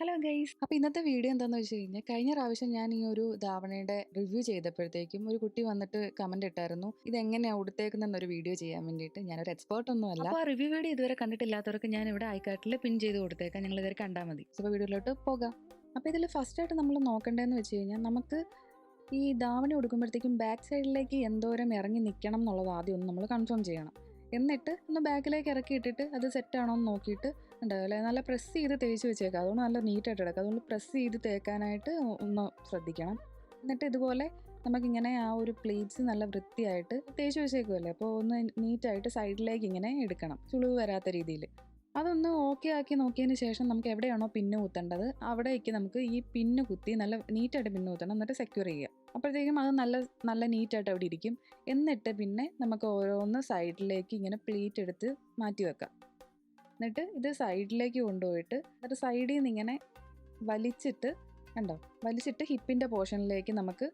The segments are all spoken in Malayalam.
Hello guys. അപ്പോൾ ഇന്നത്തെ വീഡിയോ എന്താണെന്ന് വെച്ച് കഴിഞ്ഞാൽ കഴിഞ്ഞ പ്രാവശ്യം ഞാൻ ഈ ഒരു ധാവണയുടെ റിവ്യൂ ചെയ്തപ്പോഴത്തേക്കും ഒരു കുട്ടി വന്നിട്ട് കമന്റ് ഇട്ടായിരുന്നു. ഇത് എങ്ങനെയാണ് ഉടുത്തേക്കുന്നൊരു വീഡിയോ ചെയ്യാൻ വേണ്ടിയിട്ട്. ഞാനൊരു എക്സ്പേർട്ട് ഒന്നും അല്ല. അപ്പോൾ ആ റിവ്യൂ വീഡിയോ ഇതുവരെ കണ്ടിട്ടില്ലാത്തവർക്ക് ഞാൻ ഇവിടെ ഐക്കാട്ടിൽ പിൻ ചെയ്ത് കൊടുത്തേക്കാം. നിങ്ങൾ ഇതുവരെ കണ്ടാൽ മതി. അപ്പോൾ വീഡിയോയിലോട്ട് പോകാം. അപ്പോൾ ഇതിൽ ഫസ്റ്റ് ആയിട്ട് നമ്മൾ നോക്കേണ്ടതെന്ന് വെച്ച് കഴിഞ്ഞാൽ നമുക്ക് ഈ ധാവണി ഉടുക്കുമ്പോഴത്തേക്കും ബാക്ക് സൈഡിലേക്ക് എന്തോരം ഇറങ്ങി നിൽക്കണം എന്നുള്ളത് ആദ്യം ഒന്ന് നമ്മൾ കൺഫേം ചെയ്യണം. എന്നിട്ട് ഒന്ന് ബാഗിലേക്ക് ഇറക്കി ഇട്ടിട്ട് അത് സെറ്റാണോ എന്ന് നോക്കിയിട്ട് ഉണ്ടാവില്ലേ നല്ല പ്രസ് ചെയ്ത് തേച്ച് വെച്ചേക്കാം. അതുകൊണ്ട് നല്ല നീറ്റായിട്ട് എടുക്കുക അതുകൊണ്ട് പ്രസ് ചെയ്ത് തേക്കാനായിട്ട് ഒന്ന് ശ്രദ്ധിക്കണം. എന്നിട്ട് ഇതുപോലെ നമുക്കിങ്ങനെ ആ ഒരു പ്ലേറ്റ്സ് നല്ല വൃത്തിയായിട്ട് തേച്ച് വെച്ചേക്കുമല്ലേ അപ്പോൾ ഒന്ന് നീറ്റായിട്ട് സൈഡിലേക്ക് ഇങ്ങനെ എടുക്കണം. ചുളിവ് വരാത്ത രീതിയിൽ. അതൊന്ന് ഓക്കെ ആക്കി നോക്കിയതിന് ശേഷം നമുക്ക് എവിടെയാണോ പിന്ന് കുത്തേണ്ടത് അവിടേക്ക് നമുക്ക് ഈ പിന്ന് കുത്തി നല്ല നീറ്റായിട്ട് പിന്ന് കുത്തണം. എന്നിട്ട് സെക്യൂർ ചെയ്യുക. അപ്പോഴത്തേക്കും അത് നല്ല നല്ല നീറ്റായിട്ട് അവിടെ ഇരിക്കും. എന്നിട്ട് പിന്നെ നമുക്ക് ഓരോന്ന് സൈഡിലേക്ക് ഇങ്ങനെ പ്ലീറ്റ് എടുത്ത് മാറ്റി വെക്കാം. എന്നിട്ട് ഇത് സൈഡിലേക്ക് കൊണ്ടുപോയിട്ട് അത് സൈഡിൽ നിന്ന് ഇങ്ങനെ വലിച്ചിട്ട് കണ്ടോ? വലിച്ചിട്ട് ഹിപ്പിന്റെ പോർഷനിലേക്ക് നമുക്ക്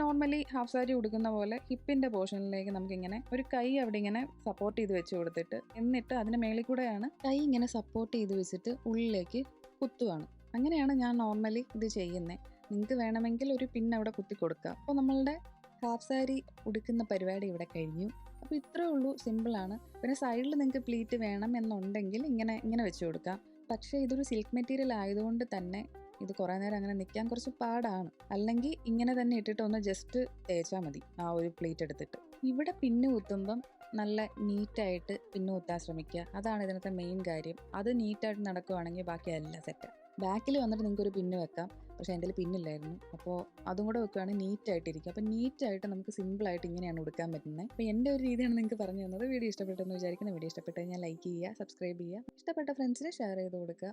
നോർമലി ഹാഫ് സാരി ഉടുക്കുന്ന പോലെ ഹിപ്പിന്റെ പോർഷനിലേക്ക് നമുക്കിങ്ങനെ ഒരു കൈ അവിടെ ഇങ്ങനെ സപ്പോർട്ട് ചെയ്ത് വെച്ച് കൊടുത്തിട്ട് എന്നിട്ട് അതിന് മേളിൽ കൂടെയാണ് കൈ ഇങ്ങനെ സപ്പോർട്ട് ചെയ്ത് വെച്ചിട്ട് ഉള്ളിലേക്ക് കുത്തുവാണ്. അങ്ങനെയാണ് ഞാൻ നോർമലി ഇത് ചെയ്യുന്നത് നിങ്ങൾക്ക് വേണമെങ്കിൽ ഒരു പിൻ അവിടെ കുത്തി കൊടുക്കുക അപ്പോൾ നമ്മളുടെ ഹാഫ് സാരി ഉടുക്കുന്ന പരിപാടി ഇവിടെ കഴിഞ്ഞു. അപ്പോൾ ഇത്രേ ഉള്ളൂ സിമ്പിളാണ് പിന്നെ സൈഡിൽ നിങ്ങൾക്ക് പ്ലീറ്റ് വേണം എന്നുണ്ടെങ്കിൽ ഇങ്ങനെ ഇങ്ങനെ വെച്ച് കൊടുക്കാം. പക്ഷേ ഇതൊരു സിൽക്ക് മെറ്റീരിയൽ ആയതുകൊണ്ട് തന്നെ ഇത് കുറേ നേരം അങ്ങനെ നിൽക്കാൻ കുറച്ച് പാടാണ്. അല്ലെങ്കിൽ ഇങ്ങനെ തന്നെ ഇട്ടിട്ട് ഒന്ന് ജസ്റ്റ് തേച്ചാൽ മതി ആ ഒരു പ്ലേറ്റ് എടുത്തിട്ട്. ഇവിടെ പിന്നെ കുത്തുമ്പം നല്ല നീറ്റായിട്ട് പിന്നെ കുത്താൻ ശ്രമിക്കുക. അതാണ് ഇതിനകത്തെ മെയിൻ കാര്യം. അത് നീറ്റായിട്ട് നടക്കുവാണെങ്കിൽ ബാക്കി എല്ലാം സെറ്റ് ബാക്കിൽ വന്നിട്ട് നിങ്ങൾക്ക് ഒരു പിന്ന് വെക്കാം. പക്ഷേ എന്റെ പിന്നില്ലായിരുന്നു. അപ്പോൾ അതും കൂടെ വെക്കുകയാണെങ്കിൽ നീറ്റായിട്ടിരിക്കും അപ്പോൾ നീറ്റായിട്ട് നമുക്ക് സിമ്പിളായിട്ട് ഇങ്ങനെയാണ് കൊടുക്കാൻ പറ്റുന്നത്. അപ്പോൾ എന്റെ ഒരു രീതിയാണ് നിങ്ങൾക്ക് പറഞ്ഞു തന്നത്. വീഡിയോ ഇഷ്ടപ്പെട്ടെന്ന് വിചാരിക്കുന്ന. വീഡിയോ ഇഷ്ടപ്പെട്ട് കഴിഞ്ഞാൽ ലൈക്ക് ചെയ്യുക സബ്സ്ക്രൈബ് ചെയ്യുക. ഇഷ്ടപ്പെട്ട ഫ്രണ്ട്സിന് ഷെയർ ചെയ്ത് കൊടുക്കുക.